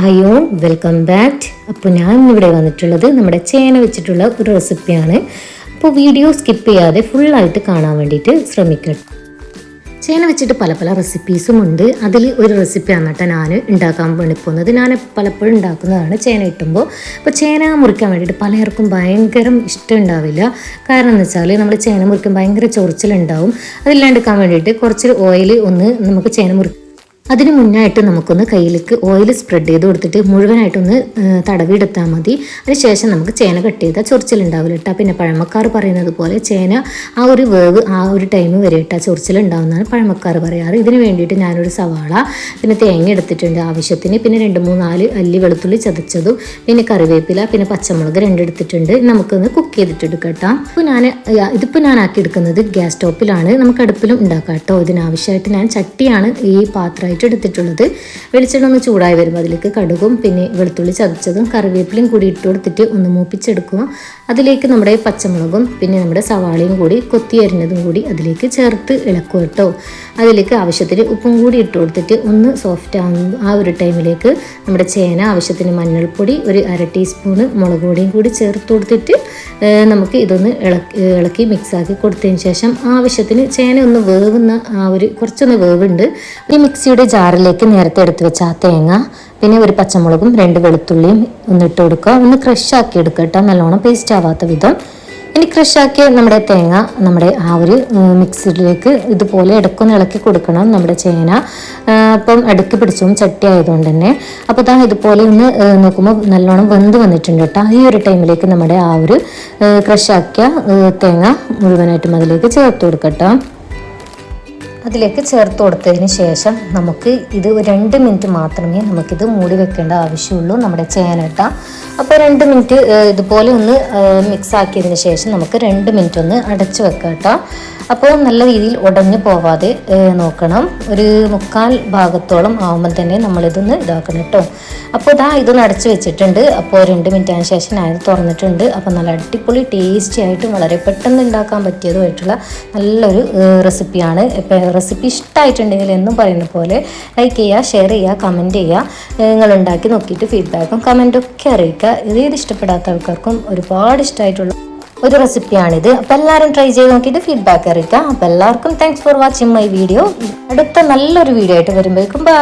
Hi on welcome back അപ്പോൾ ഞാൻ ഇവിടെ വന്നിട്ടുള്ളത് നമ്മുടെ ചേന വെച്ചിട്ടുള്ള ഒരു റെസിപ്പിയാണ് അപ്പോൾ വീഡിയോ സ്കിപ്പ് ചെയ്യാതെ ഫുള്ളായിട്ട് കാണാൻ വേണ്ടിയിട്ട് ശ്രമിക്കട്ടെ ചേന വെച്ചിട്ട് പല പല റെസിപ്പീസും ഉണ്ട്. അതിൽ ഒരു റെസിപ്പിയാണ് കേട്ടോ ഞാൻ ഉണ്ടാക്കാൻ വേണ്ടി പോകുന്നത്. ഞാൻ പലപ്പോഴും ഉണ്ടാക്കുന്നതാണ് ചേന കിട്ടുമ്പോൾ. അപ്പോൾ ചേന മുറിക്കാൻ വേണ്ടിയിട്ട് പലർക്കും ഭയങ്കരം ഇഷ്ടം ഉണ്ടാവില്ല. കാരണം എന്ന് വെച്ചാൽ നമ്മൾ ചേന മുറിക്കാൻ ഭയങ്കര ചൊറിച്ചിലുണ്ടാവും. അതില്ലാണ്ടിരിക്കാൻ വേണ്ടിയിട്ട് കുറച്ച് ഓയിൽ ഒന്ന് നമുക്ക് ചേന മുറി അതിന് മുന്നായിട്ട് നമുക്കൊന്ന് കയ്യിലേക്ക് ഓയിൽ സ്പ്രെഡ് ചെയ്ത് കൊടുത്തിട്ട് മുഴുവനായിട്ടൊന്ന് തടവി തടവിയെടുത്താൽ മതി. അതിനുശേഷം നമുക്ക് ചേന കട്ട് ചെയ്താൽ ചൊറിച്ചിലുണ്ടാവില്ല കേട്ടോ പിന്നെ പഴമക്കാർ പറയുന്നത് പോലെ ചേന ആ ഒരു വേവ് ആ ഒരു ടൈം വരെ ഇട്ടാൽ ചൊറിച്ചിലുണ്ടാവുന്നതാണ് പഴമക്കാർ പറയാറ്. ഇതിന് വേണ്ടിയിട്ട് ഞാനൊരു സവാള പിന്നെ തേങ്ങ എടുത്തിട്ടുണ്ട് ആവശ്യത്തിന്. പിന്നെ രണ്ട് മൂന്ന് നാല് അല്ലി വെളുത്തുള്ളി ചതച്ചതും പിന്നെ കറിവേപ്പില പിന്നെ പച്ചമുളക് രണ്ടെടുത്തിട്ടുണ്ട് നമുക്കൊന്ന് കുക്ക് ചെയ്തിട്ടെടുക്കാം കേട്ടോ ഇപ്പോൾ ഞാൻ ഇതിപ്പോൾ ഞാൻ ആക്കി എടുക്കുന്നത് ഗ്യാസ് സ്റ്റോപ്പിലാണ്. നമുക്ക് അടുപ്പിലും ഉണ്ടാക്കാം കേട്ടോ ഇതിനാവശ്യമായിട്ട് ഞാൻ ചട്ടിയാണ് ഈ പാത്രമായിട്ട് എടുത്തിട്ടുള്ളത് വെളിച്ചെണ്ണ ഒന്ന് ചൂടായി വരുമ്പോൾ അതിലേക്ക് കടുകും പിന്നെ വെളുത്തുള്ളി ചതച്ചതും കറിവേപ്പിലയും കൂടി ഇട്ട് കൊടുത്തിട്ട് ഒന്ന് മൂപ്പിച്ചെടുക്കുക. അതിലേക്ക് നമ്മുടെ പച്ചമുളകും പിന്നെ നമ്മുടെ സവാളയും കൂടി കൊത്തി അരിഞ്ഞതും കൂടി അതിലേക്ക് ചേർത്ത് ഇളക്കുക കേട്ടോ. അതിലേക്ക് ആവശ്യത്തിന് ഉപ്പും കൂടി ഇട്ട് കൊടുത്തിട്ട് ഒന്ന് സോഫ്റ്റ് ആകും ആ ഒരു ടൈമിലേക്ക് നമ്മുടെ ചേന ആവശ്യത്തിന് മഞ്ഞൾപ്പൊടി ഒരു അര ടീസ്പൂണ് മുളക് പൊടിയും കൂടി ചേർത്ത് കൊടുത്തിട്ട് നമുക്ക് ഇതൊന്ന് ഇളക്കി ഇളക്കി മിക്സാക്കി കൊടുത്തതിന് ശേഷം ആവശ്യത്തിന് ചേന ഒന്ന് വേവുന്ന ആ ഒരു കുറച്ചൊന്ന് വേവുണ്ട്. ഈ മിക്സിയുടെ ജാറിലേക്ക് നേരത്തെ എടുത്ത് വെച്ച ആ തേങ്ങ പിന്നെ ഒരു പച്ചമുളകും രണ്ട് വെളുത്തുള്ളിയും ഒന്ന് ഇട്ട് കൊടുക്കുക. ഒന്ന് ക്രഷ് ആക്കി എടുക്കുക കേട്ടോ. നല്ലോണം പേസ്റ്റ് ആവാത്ത വിധം. ഇനി ക്രഷ് ആക്കിയ നമ്മുടെ തേങ്ങ നമ്മുടെ ആ ഒരു മിക്സിയിലേക്ക് ഇതുപോലെ ഇടക്കൊന്ന് ഇളക്കി കൊടുക്കണം നമ്മുടെ ചേന. അപ്പം അടുക്കി പിടിച്ചും ചട്ടി ആയതുകൊണ്ട് തന്നെ. അപ്പോൾ താ ഇതുപോലെ ഒന്ന് നോക്കുമ്പോൾ നല്ലോണം വെന്ത് വന്നിട്ടുണ്ട് കേട്ടോ. ഈ ഒരു ടൈമിലേക്ക് നമ്മുടെ ആ ഒരു ക്രഷ് ആക്കിയ തേങ്ങ മുഴുവനായിട്ടും അതിലേക്ക് ചേർത്ത് കൊടുക്കട്ടോ അതിലേക്ക് ചേർത്ത് കൊടുത്തതിന് ശേഷം നമുക്ക് ഇത് രണ്ട് മിനിറ്റ് മാത്രമേ നമുക്കിത് മൂടി വെക്കേണ്ട ആവശ്യമുള്ളൂ നമ്മുടെ ചേനട്ട. അപ്പോൾ രണ്ട് മിനിറ്റ് ഇതുപോലെ ഒന്ന് മിക്സ് ആക്കിയതിന് ശേഷം നമുക്ക് രണ്ട് മിനിറ്റ് ഒന്ന് അടച്ചു വെക്കാം കേട്ടോ. അപ്പോൾ നല്ല രീതിയിൽ ഉടഞ്ഞു പോവാതെ നോക്കണം. ഒരു മുക്കാൽ ഭാഗത്തോളം ആവുമ്പോൾ തന്നെ നമ്മളിതൊന്ന് ഇതാക്കണം കേട്ടോ. അപ്പോൾ ഇതാ ഇതൊന്ന് അടച്ചു വെച്ചിട്ടുണ്ട്. അപ്പോൾ രണ്ട് മിനിറ്റിന് ശേഷം ഞാൻ തുറന്നിട്ടുണ്ട്. അപ്പോൾ നല്ല അടിപൊളി ടേസ്റ്റി ആയിട്ടും വളരെ പെട്ടെന്ന് ഉണ്ടാക്കാൻ പറ്റിയതുമായിട്ടുള്ള നല്ലൊരു റെസിപ്പിയാണ് റെസിപ്പി ഇഷ്ടമായിട്ടുണ്ടെങ്കിൽ എന്നും പറയുന്ന പോലെ ലൈക്ക് ചെയ്യുക ഷെയർ ചെയ്യുക കമന്റ് ചെയ്യുക. നിങ്ങൾ ഉണ്ടാക്കി നോക്കിയിട്ട് ഫീഡ്ബാക്കും കമന്റും ഒക്കെ അറിയിക്കുക. ഇത് ഇഷ്ടപ്പെടാത്ത ആൾക്കാർക്കും ഒരുപാട് ഇഷ്ടമായിട്ടുള്ള ഒരു റെസിപ്പിയാണിത് അപ്പം എല്ലാവരും ട്രൈ ചെയ്ത് നോക്കിയിട്ട് ഫീഡ്ബാക്ക് അറിയിക്കുക. അപ്പം എല്ലാവർക്കും thanks for watching my video അടുത്ത നല്ലൊരു വീഡിയോ ആയിട്ട് വരുമ്പോഴേക്കും ബൈ